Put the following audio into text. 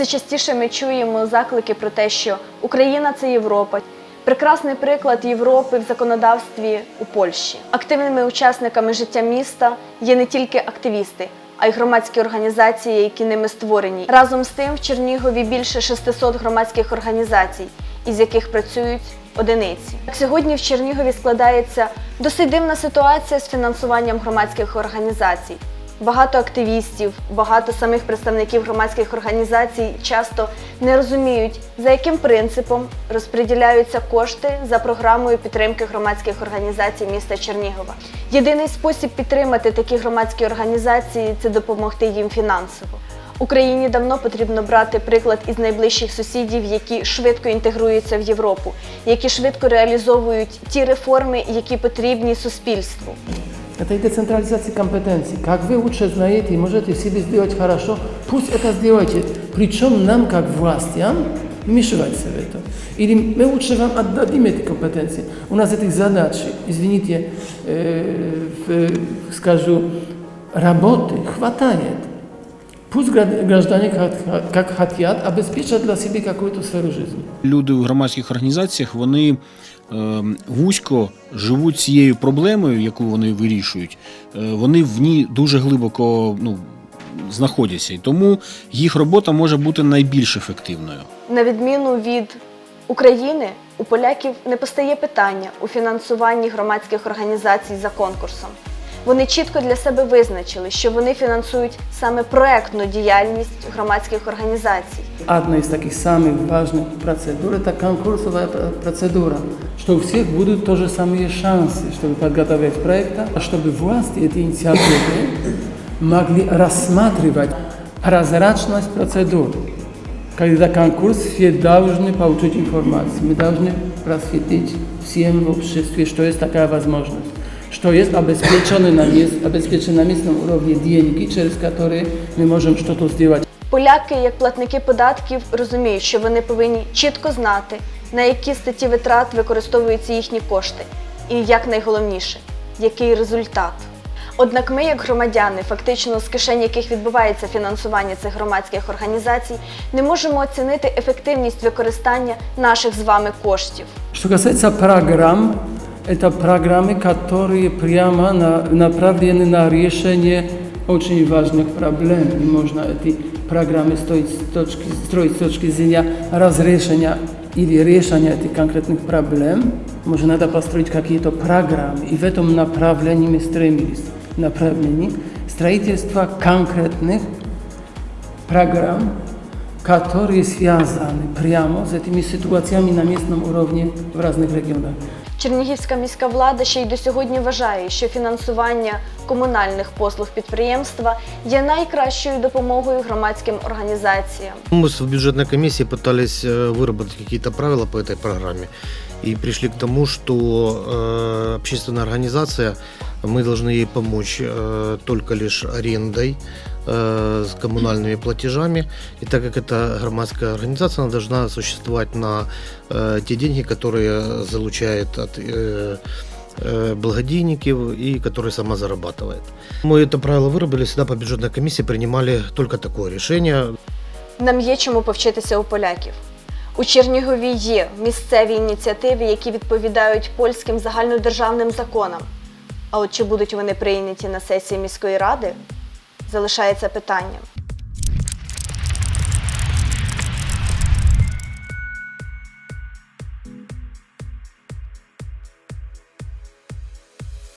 Все частіше ми чуємо заклики про те, що Україна це Європа. Прекрасний приклад Європи в законодавстві у Польщі. Активними учасниками життя міста є не тільки активісти, а й громадські організації, які ними створені. Разом з тим в Чернігові більше 600 громадських організацій, із яких працюють одиниці. Сьогодні в Чернігові складається досить дивна ситуація з фінансуванням громадських організацій. Багато активістів, багато самих представників громадських організацій часто не розуміють, за яким принципом розподіляються кошти за програмою підтримки громадських організацій міста Чернігова. Єдиний спосіб підтримати такі громадські організації це допомогти їм фінансово. Україні давно потрібно брати приклад із найближчих сусідів, які швидко інтегруються в Європу, які швидко реалізовують ті реформи, які потрібні суспільству. этой децентрализации компетенций. Как вы лучше знаете и можете себе сделать хорошо, пусть это сделайте. Причем нам, как властям, вмешиваться в это. Или мы лучше вам отдадим эти компетенции. У нас этих задач, извините, э, в, скажу, работы хватает. Пусть гра- граждане как, как хотят обеспечат для себя какую-то сферу жизни. Люди в громадських організаціях вони е, вузько живуть цією проблемою, яку вони вирішують. Е, вони в ній дуже глибоко ну, знаходяться, і тому їх робота може бути найбільш ефективною. На відміну від України, у поляків не постає питання у фінансуванні громадських організацій за конкурсом. Вони чітко для себе визначили, що вони фінансують саме проектну діяльність громадських організацій. Одна из таких самых важных процедур – это конкурсовая пр- процедура, что у всех будут тоже самые шансы, чтобы подготовить проекты, а чтобы власти эти инициативы могли рассматривать прозрачность процедур. Когда конкурс, все должны получить информацию, мы должны просветить всем в обществе, что есть такая возможность, что есть обеспеченные на, мест, обеспеченные на местном уровне деньги, через которые мы можем что-то сделать. Поляки, як платники податків, розуміють, що вони повинні чітко знати, на які статті витрат використовуються їхні кошти, і як найголовніше, який результат. Однак ми, як громадяни, фактично з кишень яких відбувається фінансування цих громадських організацій, не можемо оцінити ефективність використання наших з вами коштів. Что касается программ, это программы, которые прямо на- направлены на решение очень важных проблем. И можно эти программы строить с точки, строить с точки зрения разрешения или решения этих конкретных проблем. Может, надо построить какие-то программы. И в этом направлении мы стремились. Направлении строительства конкретных программ, которые связаны прямо с этими ситуациями на местном уровне в разных регионах. Чернігівська міська влада ще й до сьогодні вважає, що фінансування комунальних послуг підприємства є найкращою допомогою громадським організаціям. Мы с- в бюджетной комиссии пытались э, выработать какие-то правила по этой программе и пришли к тому, что э, общественная организация, мы должны ей помочь э, только лишь арендой, э, с коммунальными платежами. И так как это громадская организация, она должна существовать на э, те деньги, которые залучает от э, э, благодійників и который сама зарабатывает. Мы это правило выработали, всегда по бюджетной комиссии принимали только такое решение. Нам є чому повчитися у поляків. У Чернігові є місцеві ініціативи, які відповідають польським загальнодержавним законам. А от чи будуть вони прийняті на сесії міської ради, залишається питанням.